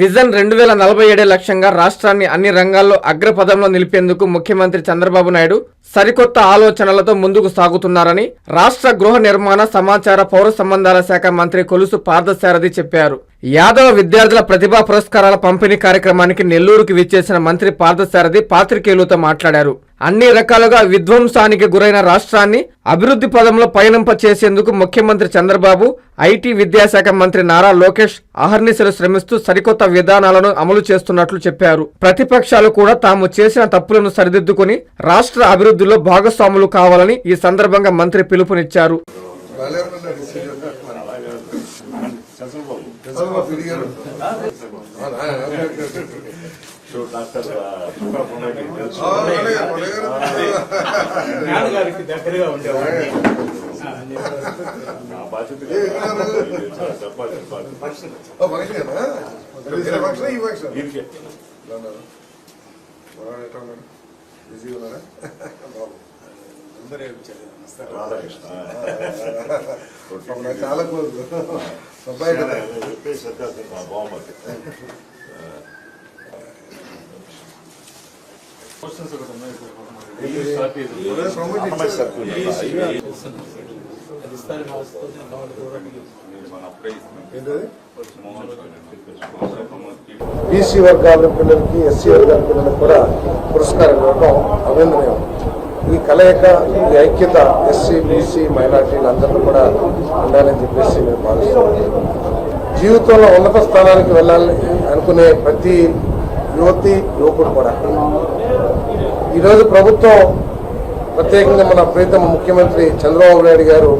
Vision రెండు వేల నలభై ఏడే లక్ష్యంగా రాష్ట్రాన్ని అన్ని రంగాల్లో అగ్రపదంలో నిలిపేందుకు ముఖ్యమంత్రి చంద్రబాబు నాయుడు సరికొత్త ఆలోచనలతో ముందుకు సాగుతున్నారని రాష్ట్ర గృహ నిర్మాణ సమాచార పౌర సంబంధాల శాఖ మంత్రి కొలుసు పార్థసారథి చెప్పారు. యాదవ విద్యార్థుల ప్రతిభా పురస్కారాల పంపిణీ కార్యక్రమానికి నెల్లూరుకి విచ్చేసిన మంత్రి పార్థసారథి పాత్రికేయులతో మాట్లాడారు. అన్ని రకాలుగా విధ్వంసానికి గురైన రాష్ట్రాన్ని అభివృద్ధి పదంలో పయనింప చేసేందుకు ముఖ్యమంత్రి చంద్రబాబు ఐటీ విద్యాశాఖ మంత్రి నారా లోకేష్ అహర్నిశలు శ్రమిస్తూ సరికొత్త విధానాలను అమలు చేస్తున్నట్లు చెప్పారు. ప్రతిపక్షాలు కూడా తాము చేసిన తప్పులను సరిదిద్దుకుని రాష్ట్ర అభివృద్ధిలో భాగస్వాములు కావాలని ఈ సందర్భంగా మంత్రి పిలుపునిచ్చారు. డాక్టర్ నాన్నగారికి దగ్గరగా ఉండేవాడిని నా బాధ్యత చెప్పాలి చెప్పాలి క్లోజ్ అబ్బాయి కదా చెప్పేసి మా బాగుమతి అన్నమయ్య సర్కిల్ అది ఇస్తారని ఆశతోనే కావాలి దూరానికి ఏంటది బీసీ వర్గాల పిల్లలకి ఎస్సీ వర్గాల పిల్లలకు కూడా పురస్కారం ఇవ్వడం అభినందనీయం ఈ కలయిక ఈ ఐక్యత ఎస్సీ బీసీ మైనార్టీలు అందరూ కూడా ఉండాలని చెప్పేసి మేము భావిస్తున్నాం జీవితంలో ఉన్నత స్థానానికి వెళ్ళాలని అనుకునే ప్రతి యువతి యువకుడు కూడా. ఈరోజు ప్రభుత్వం ప్రత్యేకంగా మన ప్రీతమ ముఖ్యమంత్రి చంద్రబాబు నాయుడు గారు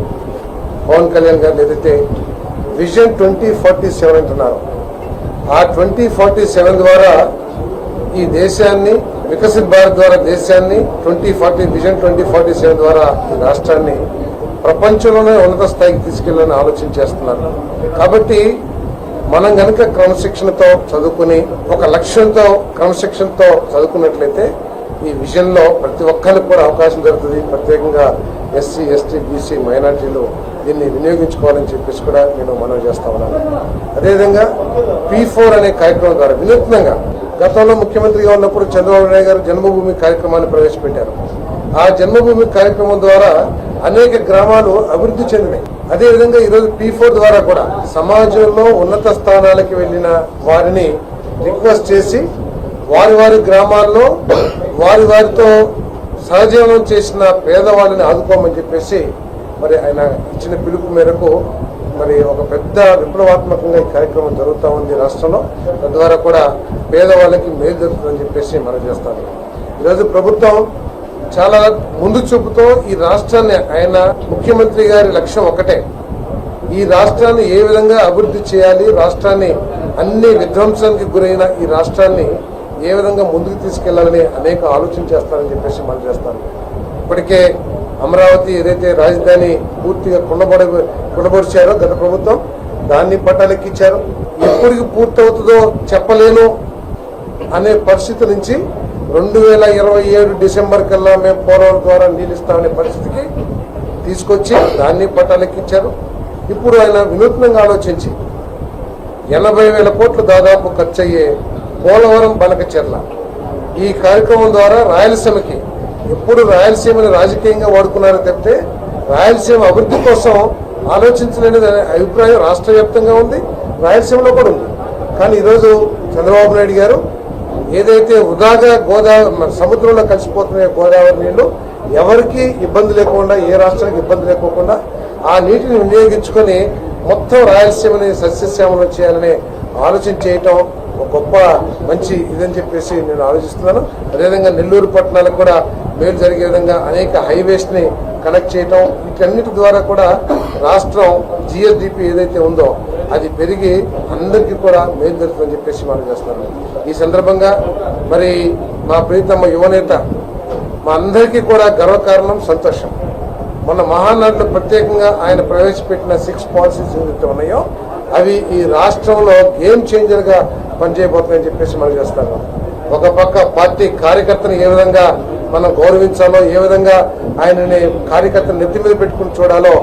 పవన్ కళ్యాణ్ గారు ఏదైతే విజన్ ట్వంటీ ఫార్టీ సెవెన్ అంటున్నారు. ఆ ట్వంటీ ఫార్టీ సెవెన్ ద్వారా ఈ దేశాన్ని వికసిత్ భారత్ ద్వారా దేశాన్ని twenty forty vision twenty forty seven ద్వారా ఈ రాష్ట్రాన్ని ప్రపంచంలోనే ఉన్నత స్థాయికి తీసుకెళ్ళాలని ఆలోచన చేస్తున్నారు కాబట్టి మనం కనుక క్రమశిక్షణతో చదువుకుని ఒక లక్ష్యంతో క్రమశిక్షణతో చదువుకున్నట్లయితే ఈ విజన్లో ప్రతి ఒక్కరికి కూడా అవకాశం దొరుకుతుంది. ప్రత్యేకంగా ఎస్సీ ఎస్టీ బీసీ మైనార్టీలు దీన్ని వినియోగించుకోవాలని చెప్పేసి కూడా నేను మనవి చేస్తా ఉన్నాను. అదేవిధంగా పీ ఫోర్ అనే కార్యక్రమం ద్వారా వినూత్నంగా గతంలో ముఖ్యమంత్రిగా ఉన్నప్పుడు చంద్రబాబు నాయుడు గారు జన్మభూమి కార్యక్రమాన్ని ప్రవేశపెట్టారు. ఆ జన్మభూమి కార్యక్రమం ద్వారా అనేక గ్రామాలు అభివృద్ధి చెందినాయి అదేవిధంగా ఈరోజు పీ ఫోర్ ద్వారా కూడా సమాజంలో ఉన్నత స్థానాలకి వెళ్ళిన వారిని రిక్వెస్ట్ చేసి వారి వారి గ్రామాల్లో వారి వారితో సహజీవనం చేసిన పేదవాళ్ళని ఆదుకోమని చెప్పేసి మరి ఆయన ఇచ్చిన పిలుపు మేరకు మరి ఒక పెద్ద విప్లవాత్మకంగా ఈ కార్యక్రమం జరుగుతూ ఉంది రాష్ట్రంలో. తద్వారా కూడా పేదవాళ్ళకి మేలు జరుగుతుందని చెప్పేసి మనం చేస్తాను. ఈరోజు ప్రభుత్వం చాలా ముందు చూపుతో ఈ రాష్ట్రాన్ని ఆయన ముఖ్యమంత్రి గారి లక్ష్యం ఒకటే. ఈ రాష్ట్రాన్ని ఏ విధంగా అభివృద్ధి చేయాలి రాష్ట్రాన్ని అన్ని విధ్వంసానికి గురైన ఈ రాష్ట్రాన్ని ఏ విధంగా ముందుకు తీసుకెళ్ళాలని అనేక ఆలోచన చేస్తారని చెప్పేసి మనం చేస్తాను. ఇప్పటికే అమరావతి ఏదైతే రాజధాని పూర్తిగా కుండబడ కుండబొడిచారో గత ప్రభుత్వం దాన్ని పట్టాలెక్కించారు ఎప్పటికి పూర్తవుతుందో చెప్పలేను అనే పరిస్థితి నుంచి రెండు వేల ఇరవై ఏడు డిసెంబర్ కల్లా మేము పోలవరం ద్వారా నీళ్ళు ఇస్తామనే పరిస్థితికి తీసుకొచ్చి దాన్ని పట్టాలెక్కించారు ఇప్పుడు ఆయన వినూత్నంగా ఆలోచించి ఎనభై వేల కోట్లు దాదాపు ఖర్చు అయ్యే పోలవరం బనకచెర్ల ఈ కార్యక్రమం ద్వారా రాయలసీమకి ఎప్పుడు రాయలసీమని రాజకీయంగా వాడుకున్నారో తప్పితే రాయలసీమ అభివృద్ధి కోసం ఆలోచించలేని అభిప్రాయం రాష్ట్ర వ్యాప్తంగా ఉంది రాయలసీమలో కూడా ఉంది. కానీ ఈరోజు చంద్రబాబు నాయుడు గారు ఏదైతే వృధాగా గోదావరి మన సముద్రంలో కలిసిపోతున్న గోదావరి నీళ్ళు ఎవరికి ఇబ్బంది లేకుండా ఏ రాష్ట్రానికి ఇబ్బంది లేకోకుండా ఆ నీటిని వినియోగించుకొని మొత్తం రాయలసీమని సస్యశ్యామలం చేయాలనే ఆలోచన చేయటం ఒక గొప్ప మంచి ఇదని చెప్పేసి నేను ఆలోచిస్తున్నాను. అదేవిధంగా నెల్లూరు పట్టణాలకు కూడా మేలు జరిగే విధంగా అనేక హైవేస్ని కనెక్ట్ చేయటం వీటన్నిటి ద్వారా కూడా రాష్ట్రం జిఎస్డిపి ఏదైతే ఉందో అది పెరిగి అందరికీ కూడా మేలు జరుగుతుందని చెప్పేసి మనం చేస్తున్నాను ఈ సందర్భంగా మరి మా ప్రీతమ్మ యువనేత మా అందరికీ కూడా గర్వకారణం సంతోషం. మొన్న మహానాడులో ప్రత్యేకంగా ఆయన ప్రవేశపెట్టిన సిక్స్ పాలసీస్ ఏదైతే ఉన్నాయో అవి ఈ రాష్ట్రంలో గేమ్ చేంజర్గా పనిచేయబోతున్నాయని చెప్పేసి మనం చేస్తాను ఒక పక్క పార్టీ కార్యకర్తను ఏ విధంగా మనం గౌరవించాలో ఏ విధంగా ఆయనని కార్యకర్తలు నెత్తి మీద పెట్టుకుని చూడాలో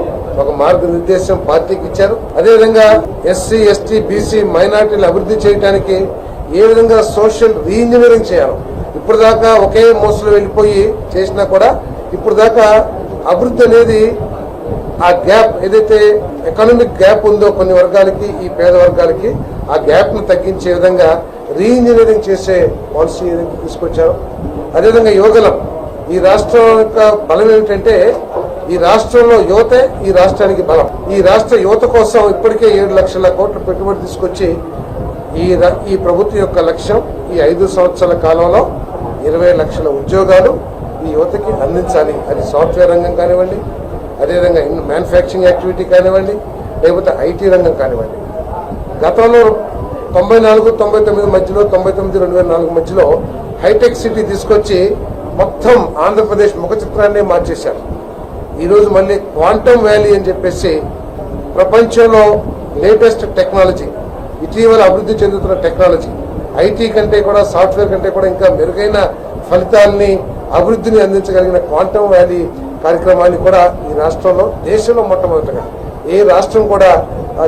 ఒక మార్గనిర్దేశం పార్టీకి ఇచ్చారు. అదేవిధంగా ఎస్సీ ఎస్టీ బీసీ మైనార్టీలు అభివృద్ధి చేయడానికి ఏ విధంగా సోషల్ రీఇంజనీరింగ్ చేయాలి. ఇప్పుడు దాకా ఒకే మోసలో వెళ్ళిపోయి చేసినా కూడా ఇప్పుడు దాకా అభివృద్ధి అనేది ఆ గ్యాప్ ఏదైతే ఎకనామిక్ గ్యాప్ ఉందో కొన్ని వర్గాలకి ఈ పేద వర్గాలకి ఆ గ్యాప్ను తగ్గించే విధంగా రీఇంజనీరింగ్ చేసే పాలసీ తీసుకొచ్చారు అదేవిధంగా యువగలం ఈ రాష్ట్రం యొక్క బలం ఏమిటంటే ఈ రాష్ట్రంలో యువతే ఈ రాష్ట్రానికి బలం. ఈ రాష్ట్ర యువత కోసం ఇప్పటికే ఏడు లక్షల కోట్ల పెట్టుబడి తీసుకొచ్చి ఈ ర- ఈ ప్రభుత్వం యొక్క లక్ష్యం ఈ ఐదు సంవత్సరాల కాలంలో ఇరవై లక్షల ఉద్యోగాలు ఈ యువతకి అందించాలి. అది సాఫ్ట్వేర్ రంగం కానివ్వండి అదేవిధంగా మ్యానుఫ్యాక్చరింగ్ యాక్టివిటీ కానివ్వండి లేకపోతే ఐటీ రంగం కానివ్వండి. గతంలో తొంభై నాలుగు తొంభై తొమ్మిది మధ్యలో తొంభై తొమ్మిది రెండు వేల నాలుగు మధ్యలో హైటెక్ సిటీ తీసుకొచ్చి మొత్తం ఆంధ్రప్రదేశ్ ముఖ చిత్రాన్నే మార్చేశారు. ఈరోజు మళ్ళీ క్వాంటమ్ వ్యాలీ అని చెప్పేసి ప్రపంచంలో లేటెస్ట్ టెక్నాలజీ ఇటీవల అభివృద్ధి చెందుతున్న టెక్నాలజీ ఐటీ కంటే కూడా సాఫ్ట్వేర్ కంటే కూడా ఇంకా మెరుగైన ఫలితాలని అభివృద్ధిని అందించగలిగిన క్వాంటమ్ వ్యాలీ కార్యక్రమాన్ని కూడా ఈ రాష్ట్రంలో దేశంలో మొట్టమొదటిగా ఏ రాష్ట్రం కూడా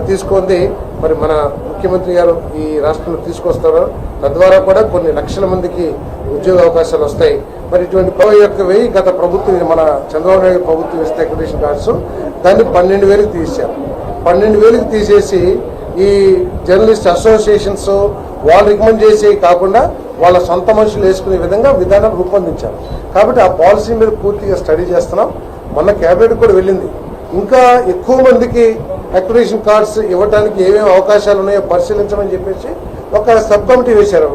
తీసుకుంది మరి మన ముఖ్యమంత్రి గారు ఈ రాష్ట్రంలో తీసుకొస్తారు తద్వారా కూడా కొన్ని లక్షల మందికి ఉద్యోగ అవకాశాలు వస్తాయి. మరి ఇటువంటి ఇరవై యొక్క వెయ్యి గత ప్రభుత్వం మన చంద్రబాబు నాయుడు ప్రభుత్వం ఇస్తే అక్రిడేషన్ కార్డ్స్ దాన్ని పన్నెండు వేలకు తీశారు పన్నెండు వేలకు తీసేసి ఈ జర్నలిస్ట్ అసోసియేషన్స్ వాళ్ళు రికమెండ్ చేసి కాకుండా వాళ్ళ సొంత మనుషులు వేసుకునే విధంగా విధానం రూపొందించారు. కాబట్టి ఆ పాలసీ మీద పూర్తిగా స్టడీ చేస్తున్నాం. మొన్న క్యాబినెట్ కూడా వెళ్ళింది. ఇంకా ఎక్కువ మందికి అక్రిడేషన్ కార్డ్స్ ఇవ్వడానికి ఏమేమి అవకాశాలు ఉన్నాయో పరిశీలించమని చెప్పేసి ఒక సబ్ కమిటీ వేశారు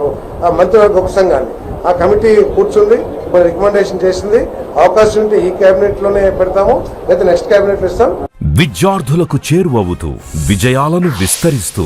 ఆ మంత్రివర్గ ఉపసంఘాన్ని. ఆ కమిటీ కూర్చుంది ఇప్పుడు రికమెండేషన్ చేసింది. అవకాశం ఉంటే ఈ క్యాబినెట్లోనే లోనే పెడతాము లేదా నెక్స్ట్ కేబినెట్ ఇస్తాం. విద్యార్థులకు చేరువవుతూ విజయాలను విస్తరిస్తూ